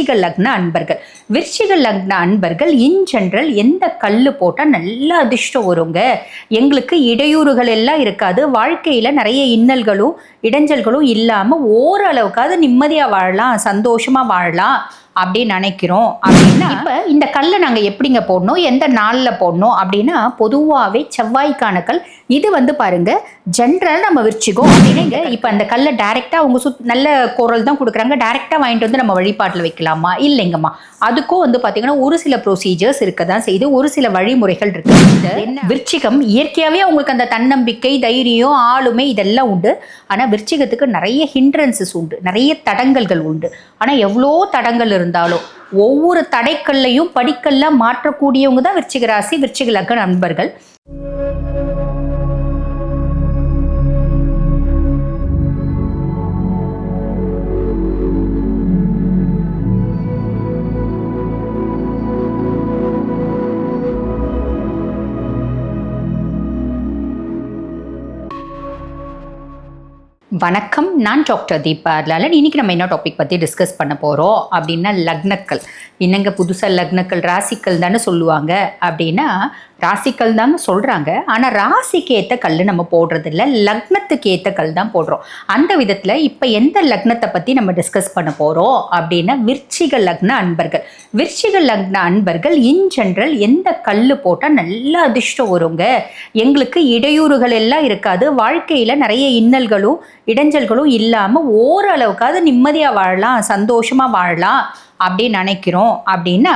விருச்சிக லக்ன அன்பர்கள். விருச்சிக லக்ன அன்பர்கள் இன் ஜென்ரல் எந்த கல் போட்டால் நல்ல அதிர்ஷ்டம் வருங்க. எங்களுக்கு இடையூறுகள் எல்லாம் இருக்காது. வாழ்க்கையில் நிறைய இன்னல்களும் இடைஞ்சல்களும் இல்லாமல் ஓரளவுக்காவது நிம்மதியாக வாழலாம் சந்தோஷமாக வாழலாம். அப்படின்னு நினைக்கிறோம். அப்படின்னா இப்போ இந்த கல்லை நாங்கள் எப்படிங்க போடணும்? எந்த நாளில் போடணும்? அப்படின்னா பொதுவாகவே செவ்வாய்க்கான கல். இது வந்து பாருங்க ஜென்ரல் நம்ம விரிச்சிக்கோம் அப்படின்னா இப்போ அந்த கல்லை டைரெக்டாக அவங்க சுத் நல்ல குரல் தான் கொடுக்குறாங்க. டைரெக்டாக வாங்கிட்டு வந்து நம்ம வழிபாட்டில் வைக்கலாமா? இல்லைங்கம்மா. அதுக்கும் வந்து பார்த்தீங்கன்னா ஒரு சில ப்ரொசீஜர்ஸ் இருக்க தான் செய்யுது. ஒரு சில வழிமுறைகள் இருக்கு இந்த விருச்சிகம் இயற்கையாகவே அவங்களுக்கு அந்த தன்னம்பிக்கை தைரியம் ஆளுமை இதெல்லாம் உண்டு. ஆனால் விருச்சிகத்துக்கு நிறைய ஹிண்ட்ரன்சஸ் உண்டு. நிறைய தடங்கல்கள் உண்டு. ஆனால் எவ்வளோ தடங்கள் இருந்தாலும் ஒவ்வொரு தடைக்கல்லையும் படிக்கல்ல மாற்றக்கூடியவங்க தான் விருச்சிக ராசி விருச்சிக லக்ன நண்பர்கள். வணக்கம். நான் டாக்டர் தீபா அர்லாலன். இன்னைக்கு நம்ம என்ன டாபிக் பற்றி டிஸ்கஸ் பண்ண போகிறோம் அப்படின்னா லக்னக்கள் என்னங்க புதுசாக லக்னக்கள் ராசிக்கல் தானே சொல்லுவாங்க. அப்படின்னா ராசிக்கல் தாங்க சொல்கிறாங்க ஆனால் ராசிக்கு ஏற்ற கல் நம்ம போடுறதில்ல. லக்னத்துக்கு ஏற்ற கல் தான் போடுறோம். அந்த விதத்தில் இப்போ எந்த லக்னத்தை பற்றி நம்ம டிஸ்கஸ் பண்ண போகிறோம் அப்படின்னா விருச்சிக லக்ன அன்பர்கள். விருச்சிக லக்ன அன்பர்கள் இன் ஜென்ரல் எந்த கல் போட்டால் நல்ல அதிர்ஷ்டம் வருங்க. எங்களுக்கு இடையூறுகள் எல்லாம் இருக்காது. வாழ்க்கையில் நிறைய இன்னல்களும் இடைஞ்சல்களும் இல்லாமல் ஓரளவுக்காவது நிம்மதியாக வாழலாம் சந்தோஷமாக வாழலாம். அப்படின்னு நினைக்கிறோம் அப்படின்னா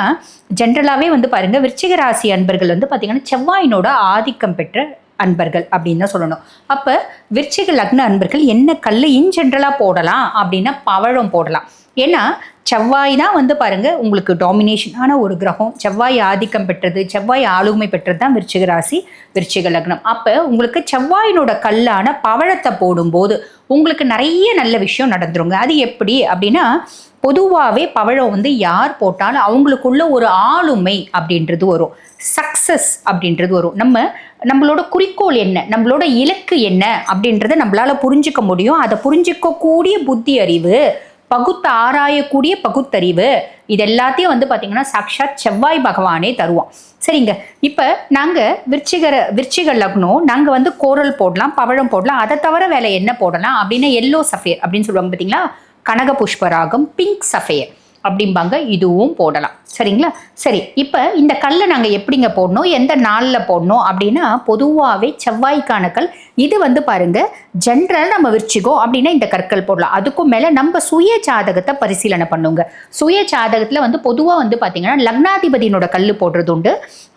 ஜென்ரலாகவே வந்து பாருங்கள் விருச்சிக ராசி அன்பர்கள் வந்து பார்த்திங்கன்னா செவ்வாயினோட ஆதிக்கம் பெற்ற அன்பர்கள் அப்படின்னு தான் சொல்லணும். அப்போ விருச்சிக லக்ன அன்பர்கள் என்ன கல் இன் ஜென்ரலாக போடலாம் அப்படின்னா பவழம் போடலாம். ஏன்னா செவ்வாய் தான் வந்து பாருங்கள் உங்களுக்கு டாமினேஷனான ஒரு கிரகம். செவ்வாய் ஆதிக்கம் பெற்றது செவ்வாய் ஆளுமை பெற்றது தான் விருச்சிக ராசி விருச்சிக லக்னம். அப்போ உங்களுக்கு செவ்வாயினோட கல்லான பவழத்தை போடும்போது உங்களுக்கு நிறைய நல்ல விஷயம் நடந்துருங்க. அது எப்படி அப்படின்னா பொதுவாகவே பவழம் வந்து யார் போட்டாலும் அவங்களுக்குள்ள ஒரு ஆளுமை அப்படின்றது வரும். சக்சஸ் அப்படின்றது வரும். நம்ம நம்மளோட குறிக்கோள் என்ன? நம்மளோட இலக்கு என்ன? அப்படின்றத நம்மளால் புரிஞ்சுக்க முடியும். அதை புரிஞ்சிக்கக்கூடிய புத்தி அறிவு பகுத்து ஆராயக்கூடிய பகுத்தறிவு இது எல்லாத்தையும் வந்து பார்த்திங்கன்னா சாக்ஷாத் செவ்வாய் பகவானே தருவோம் சரிங்க. இப்போ நாங்கள் விருச்சிகர விருச்சிக லக்னம் நாங்கள் வந்து கோரல் போடலாம் பவழம் போடலாம். அதை தவிர வேலை என்ன போடலாம்? அப்படின்னா எல்லோ சஃபேர் அப்படின்னு சொல்லுவாங்க பார்த்தீங்களா கனக புஷ்பராகம் பிங்க் சஃபேர் அப்படிம்பாங்க. இதுவும் போடலாம். சரிங்களா? சரி இப்போ இந்த கல்லை நாங்கள் எப்படிங்க போடணும்? எந்த நாளில் போடணும்? அப்படின்னா பொதுவாகவே செவ்வாய்க்கான கல். இது வந்து பாருங்க ஜென்ரல் நம்ம விரிச்சிக்கோ அப்படின்னா இந்த கற்கள் போடலாம். அதுக்கும் மேலே நம்ம சுய ஜாதகத்தை பரிசீலனை பண்ணுங்க. சுய ஜாதகத்தில் வந்து பொதுவாக வந்து பார்த்தீங்கன்னா லக்னாதிபதியினோட கல் போடுறது உண்டு.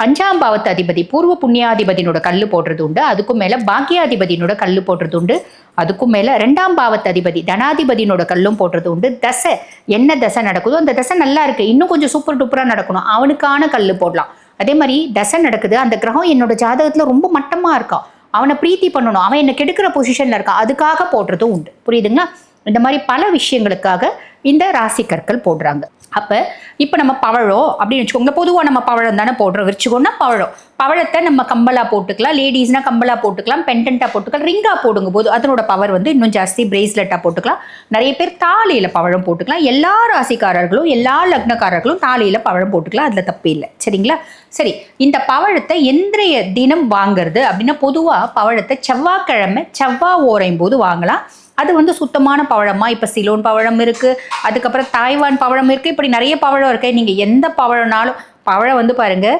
அஞ்சாம் பாவத்து அதிபதி பூர்வ புண்ணியாதிபதியினோட கல் போடுறது உண்டு. அதுக்கும் மேலே பாக்கியாதிபதியினோட கல் போடுறது உண்டு. அதுக்கும் மேலே ரெண்டாம் பாவத்து அதிபதி தனாதிபதியினோட கல்லும் போடுறது உண்டு. தசை என்ன தசை நடக்குதோ அந்த தசை நல்லா இருக்கு. இன்னும் கொஞ்சம் சூப்பர் டூப்பராக நடக்கணும். அவனுக்கான கல் போடலாம். அதே மாதிரி தசை நடக்குது. அந்த கிரகம் என்னோட ஜாதகத்தில் ரொம்ப மட்டமாக இருக்கான் அவனை பிரீத்தி பண்ணணும். அவன் என்ன கெடுக்கிற பொசிஷனில் இருக்கான் அதுக்காக போடுறதும் உண்டு. புரியுதுங்களா? இந்த மாதிரி பல விஷயங்களுக்காக இந்த ராசிக்கற்கள் போடுறாங்க. அப்போ இப்போ நம்ம பவழம் அப்படின்னு வச்சுக்கோங்க பொதுவாக நம்ம பவழம் தானே போடுறோம். வச்சுக்கோன்னா பவழம். பவழத்தை நம்ம கம்பலா போட்டுக்கலாம். லேடிஸ்னா கம்பலா போட்டுக்கலாம். பெண்டண்ட்டாக போட்டுக்கலாம். ரிங்காக போடுங்க போது அதனோட பவர் வந்து இன்னும் ஜாஸ்தி. பிரேஸ்லெட்டாக போட்டுக்கலாம். நிறைய பேர் தாலியில் பவழம் போட்டுக்கலாம். எல்லா ராசிக்காரர்களும் எல்லா லக்னக்காரர்களும் தாலியில் பவழம் போட்டுக்கலாம். அதில் தப்பு இல்லை. சரிங்களா? சரி இந்த பவழத்தை எந்திரைய தினம் வாங்குறது அப்படின்னா பொதுவாக பவழத்தை செவ்வாய்க்கிழமை செவ்வாய் ஓரையும் போது வாங்கலாம். அது வந்து சுத்தமான பவழமாக இப்போ சிலோன் பவழம் இருக்குது அதுக்கப்புறம் தாய்வான் பவழம் இருக்குது இப்படி நிறைய பவழம் இருக்கு. நீங்கள் எந்த பவழம்னாலும் பவழம் வந்து பாருங்கள்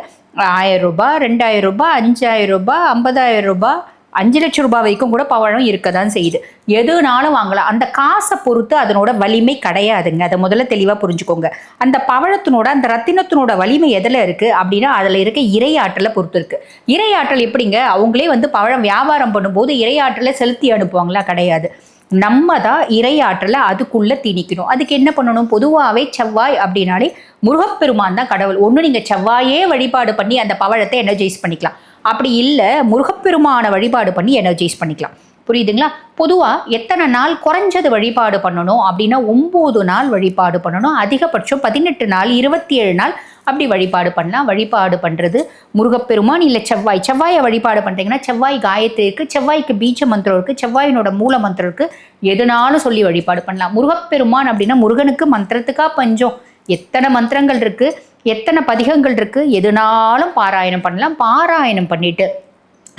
ஆயிரம் ரூபாய் ரெண்டாயிரம் ரூபாய் அஞ்சாயிரம் ரூபாய் ஐம்பதாயிரம் ரூபாய் அஞ்சு லட்சம் ரூபாய் வரைக்கும் கூட பவழம் இருக்க தான் செய்யுது. எதுனாலும் வாங்கலாம். அந்த காசை பொறுத்து அதனோட வலிமை கிடையாதுங்க. அதை முதல்ல தெளிவாக புரிஞ்சுக்கோங்க. அந்த பவழத்தினோட அந்த ரத்தினத்தினோட வலிமை எதில் இருக்குது அப்படின்னா அதில் இருக்க இரையாற்றலை பொறுத்து இருக்குது இரையாற்றல் எப்படிங்க? அவங்களே வந்து பவழம் வியாபாரம் பண்ணும்போது இரையாற்றலை செலுத்தி அனுப்புவாங்களா? கிடையாது. நம்ம தான் இறையாற்றலை அதுக்குள்ளே திணிக்கணும். அதுக்கு என்ன பண்ணணும்? பொதுவாகவே செவ்வாய் அப்படின்னாலே முருகப்பெருமான் தான் கடவுள். ஒன்று நீங்கள் செவ்வாயே வழிபாடு பண்ணி அந்த பவழத்தை எனர்ஜைஸ் பண்ணிக்கலாம். அப்படி இல்லை முருகப்பெருமான வழிபாடு பண்ணி எனர்ஜைஸ் பண்ணிக்கலாம். புரியுதுங்களா? பொதுவாக எத்தனை நாள் குறைஞ்சது வழிபாடு பண்ணணும் அப்படின்னா ஒம்பது நாள் வழிபாடு பண்ணணும். அதிகபட்சம் பதினெட்டு நாள் இருபத்தி ஏழு நாள் அப்படி வழிபாடு பண்ணலாம் வழிபாடு பண்ணுறது முருகப்பெருமான் இல்லை செவ்வாய். செவ்வாயை வழிபாடு பண்ணுறீங்கன்னா செவ்வாய் காயத்ரி இருக்குது செவ்வாய்க்கு பீஜ மந்திரம் இருக்குது செவ்வாயினோட மூல மந்திரம் இருக்குது எதுனாலும் சொல்லி வழிபாடு பண்ணலாம். முருகப்பெருமான் அப்படின்னா முருகனுக்கு மந்திரத்துக்கா பஞ்சம். எத்தனை மந்திரங்கள் இருக்குது எத்தனை பதிகங்கள் இருக்குது எதுனாலும் பாராயணம் பண்ணலாம். பாராயணம் பண்ணிவிட்டு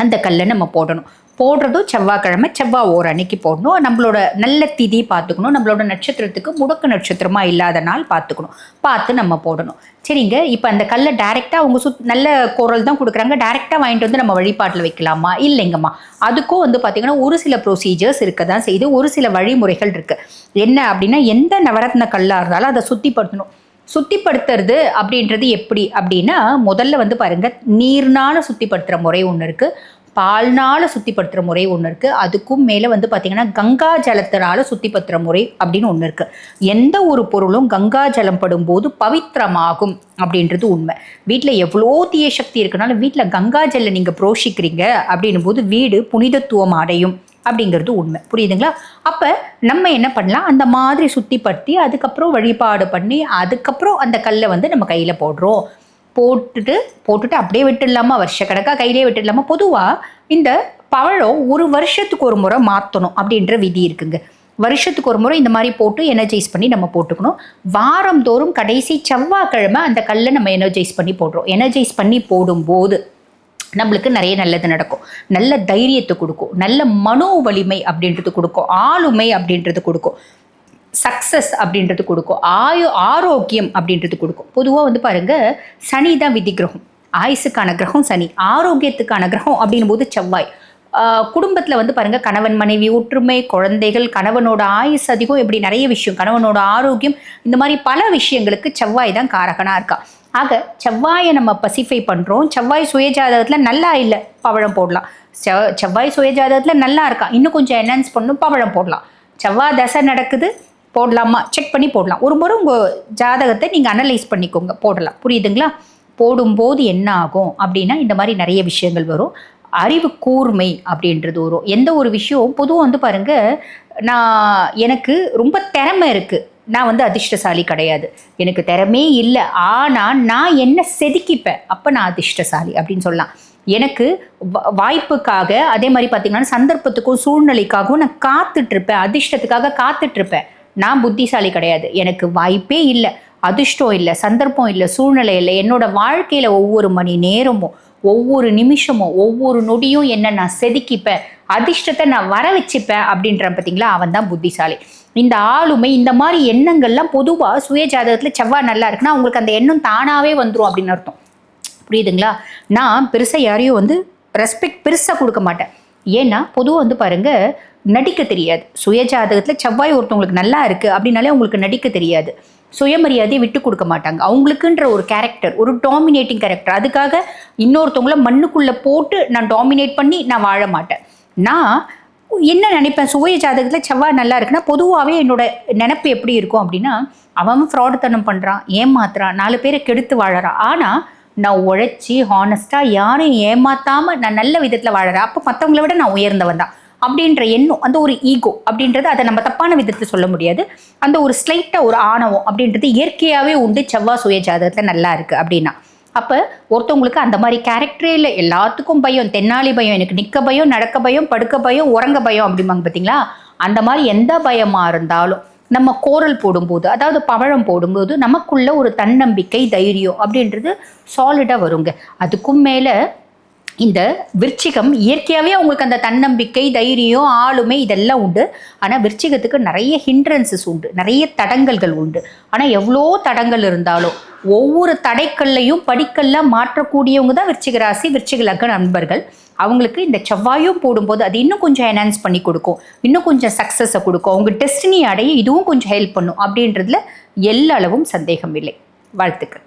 அந்த கல்லை நம்ம போடணும். போடுறதும் செவ்வாய்க்கிழமை செவ்வாய் ஓர் அன்னைக்கு போடணும். நம்மளோட நல்ல திதி பார்த்துக்கணும். நம்மளோட நட்சத்திரத்துக்கு முடக்கு நட்சத்திரமா இல்லாத நாள் பார்த்துக்கணும். பார்த்து நம்ம போடணும். சரிங்க. இப்போ அந்த கல்லை டைரெக்டாக அவங்க சுத் நல்ல குரல் தான் கொடுக்குறாங்க. டைரெக்டாக வாங்கிட்டு வந்து நம்ம வழிபாட்டில் வைக்கலாமா? இல்லைங்கம்மா. அதுக்கும் வந்து பார்த்திங்கன்னா ஒரு சில ப்ரொசீஜர்ஸ் இருக்க தான் செய்யுது. ஒரு சில வழிமுறைகள் இருக்குது என்ன அப்படின்னா எந்த நவரத்ன கல்லாக இருந்தாலும் அதை சுத்திப்படுத்தணும். சுத்திப்படுத்துறது அப்படின்றது எப்படி அப்படின்னா முதல்ல வந்து பாருங்கள் நீர்னால சுத்திப்படுத்துகிற முறை ஒன்று இருக்குது பால்னால் சுத்திப்படுத்துகிற முறை ஒன்று இருக்குது அதுக்கும் மேலே வந்து பார்த்திங்கன்னா கங்கா ஜலத்தினால் சுத்திப்படுத்துகிற முறை அப்படின்னு ஒன்று இருக்குது எந்த ஒரு பொருளும் கங்கா ஜலம் படும்போது பவித்திரமாகும் அப்படின்றது உண்மை. வீட்டில் எவ்வளோ தீய சக்தி இருக்குனாலும் வீட்டில் கங்கா ஜல்லை நீங்கள் புரோஷிக்கிறீங்க அப்படின்னும் போது வீடு புனிதத்துவம் அடையும் அப்படிங்கிறது உண்மை. புரியுதுங்களா? அப்போ நம்ம என்ன பண்ணலாம்? அந்த மாதிரி சுத்திப்படுத்தி அதுக்கப்புறம் வழிபாடு பண்ணி அதுக்கப்புறம் அந்த கல்லை வந்து நம்ம கையில் போடுறோம். போட்டுட்டு போட்டுட்டு அப்படியே விட்டுடலாமா? வருஷக்கணக்காக கையிலே விட்டுடலாமா? பொதுவாக இந்த பழம் ஒரு வருஷத்துக்கு ஒரு முறை மாற்றணும் அப்படின்ற விதி இருக்குங்க. வருஷத்துக்கு ஒரு முறை இந்த மாதிரி போட்டு எனர்ஜைஸ் பண்ணி நம்ம போட்டுக்கணும். வாரந்தோறும் கடைசி செவ்வாய்க்கிழமை அந்த கல்லை நம்ம எனர்ஜைஸ் பண்ணி போடுறோம். எனர்ஜைஸ் பண்ணி போடும்போது நம்மளுக்கு நிறைய நல்லது நடக்கும். நல்ல தைரியத்தை கொடுக்கும். நல்ல மனோ வலிமை அப்படின்றது கொடுக்கும். ஆளுமை அப்படின்றது கொடுக்கும். சக்ஸஸ் அப்படின்றது கொடுக்கும். ஆயு ஆரோக்கியம் அப்படின்றது கொடுக்கும். பொதுவாக வந்து பாருங்கள் சனி தான் விதி கிரகம். ஆயுசுக்கான கிரகம் சனி. ஆரோக்கியத்துக்கான கிரகம் அப்படின்னும் போது செவ்வாய். குடும்பத்தில் வந்து பாருங்க கணவன் மனைவி ஒற்றுமை குழந்தைகள் கணவனோட ஆயுஸ் அதிகம் இப்படி நிறைய விஷயம். கணவனோட ஆரோக்கியம் இந்த மாதிரி பல விஷயங்களுக்கு செவ்வாய் தான் காரகனாக இருக்கா. ஆக செவ்வாயை நம்ம பசிஃபை பண்ணுறோம் செவ்வாய் சுயஜாதகத்தில் நல்லா இல்லை பவழம் போடலாம். செவ் செவ்வாய் சுயஜாதகத்தில் நல்லா இருக்கா. இன்னும் கொஞ்சம் என்ஹான்ஸ் பண்ணும் பவழம் போடலாம். செவ்வாய் தசை நடக்குது போடலாமா? செக் பண்ணி போடலாம். ஒரு முறை உங்கள் ஜாதகத்தை நீங்கள் அனலைஸ் பண்ணிக்கோங்க. போடலாம். புரியுதுங்களா? போடும்போது என்ன ஆகும் அப்படின்னா இந்த மாதிரி நிறைய விஷயங்கள் வரும். அறிவு கூர்மை அப்படின்றது வரும். எந்த ஒரு விஷயம் பொதுவாக வந்து பாருங்கள் நான் எனக்கு ரொம்ப திறமை இருக்குது நான் வந்து அதிர்ஷ்டசாலி கிடையாது. எனக்கு திறமே இல்லை. ஆனால் நான் என்ன செதுக்கிப்பேன்? அப்போ நான் அதிர்ஷ்டசாலி அப்படின்னு சொல்லலாம். எனக்கு வாய்ப்புக்காக அதே மாதிரி பார்த்தீங்கன்னா சந்தர்ப்பத்துக்கும் சூழ்நிலைக்காகவும் நான் காத்துட்ருப்பேன் அதிர்ஷ்டத்துக்காக காத்துட்ருப்பேன் நான் புத்திசாலி கிடையாது. எனக்கு வாய்ப்பே இல்லை அதிர்ஷ்டம் இல்லை சந்தர்ப்பம் இல்லை சூழ்நிலை இல்லை. என்னோட வாழ்க்கையில் ஒவ்வொரு மணி நேரமும் ஒவ்வொரு நிமிஷமும் ஒவ்வொரு நொடியும் என்ன நான் செதுக்கிப்பேன் அதிர்ஷ்டத்தை நான் வர வச்சுப்பேன் அப்படின்ற பார்த்தீங்களா அவன் தான் புத்திசாலி. இந்த ஆளுமை இந்த மாதிரி எண்ணங்கள்லாம் பொதுவாக சுய ஜாதகத்தில் செவ்வாய் நல்லா இருக்குன்னா அவங்களுக்கு அந்த எண்ணம் தானாகவே வந்துடும் அப்படின்னு அர்த்தம். புரியுதுங்களா? நான் பெருசாக யாரையும் வந்து ரெஸ்பெக்ட் பெருசாக கொடுக்க மாட்டேன். ஏன்னா பொதுவாக வந்து பாருங்கள் நடிக்க தெரியாது. சுயஜாதகத்தில் செவ்வாய் ஒருத்தவங்களுக்கு நல்லா இருக்குது அப்படின்னாலே அவங்களுக்கு நடிக்க தெரியாது. சுயமரியாதையை விட்டு கொடுக்க மாட்டாங்க. அவங்களுக்குன்ற ஒரு கேரக்டர் ஒரு டாமினேட்டிங் கேரக்டர் அதுக்காக இன்னொருத்தவங்கள மண்ணுக்குள்ளே போட்டு நான் டாமினேட் பண்ணி நான் வாழ மாட்டேன். நான் என்ன நினைப்பேன்? சுய ஜாதகத்தில் செவ்வாய் நல்லா இருக்குன்னா பொதுவாகவே என்னோட நினப்பு எப்படி இருக்கும் அப்படின்னா அவன் ஃப்ராடுத்தனம் பண்ணுறான் ஏமாத்துறான் நாலு பேரை கெடுத்து வாழறான். ஆனால் நான் உழைச்சி ஹானஸ்ட்டாக யாரையும் ஏமாத்தாமல் நான் நல்ல விதத்தில் வாழறேன். அப்போ மற்றவங்கள விட நான் உயர்ந்தவன் தான். அப்படின்ற எண்ணம் அந்த ஒரு ஈகோ அப்படின்றது அதை நம்ம தப்பான விதத்தில் சொல்ல முடியாது. அந்த ஒரு ஸ்லைட்டாக ஒரு ஆணவம் அப்படின்றது இயற்கையாகவே உண்டு. செவ்வாய் சுய ஜாதகத்தில் நல்லா இருக்குது அப்படின்னா. அப்போ ஒருத்தவங்களுக்கு அந்த மாதிரி கேரக்டரே இல்லை. எல்லாத்துக்கும் பயம். தென்னாலி பயம் எனக்கு நிற்க பயம் நடக்க பயம் படுக்க பயம் உறங்க பயம் அப்படிம்பாங்க பார்த்தீங்களா அந்த மாதிரி எந்த பயமாக இருந்தாலும் நம்ம கோரல் போடும்போது அதாவது பவழம் போடும்போது நமக்குள்ள ஒரு தன்னம்பிக்கை தைரியம் அப்படின்றது சாலிடாக வருங்க. அதுக்கும் மேலே இந்த விருச்சிகம் இயற்கையாகவே அவங்களுக்கு அந்த தன்னம்பிக்கை தைரியம் ஆளுமை இதெல்லாம் உண்டு. ஆனால் விருச்சிகத்துக்கு நிறைய ஹிண்ட்ரன்சஸ் உண்டு. நிறைய தடங்கல்கள் உண்டு. ஆனால் எவ்வளோ தடங்கள் இருந்தாலும் ஒவ்வொரு தடைக்கல்லையும் படிக்கல்ல மாற்றக்கூடியவங்க தான் விருச்சிக ராசி விருச்சிக லக்க நண்பர்கள். அவங்களுக்கு இந்த செவ்வாயும் போடும்போது அது இன்னும் கொஞ்சம் என்ஹான்ஸ் பண்ணி கொடுக்கும். இன்னும் கொஞ்சம் சக்ஸஸை கொடுக்கும். அவங்க டெஸ்டினி அடைய இதுவும் கொஞ்சம் ஹெல்ப் பண்ணும். அப்படின்றதுல எல்லா அளவும் சந்தேகம் இல்லை வாழ்த்துக்கள்.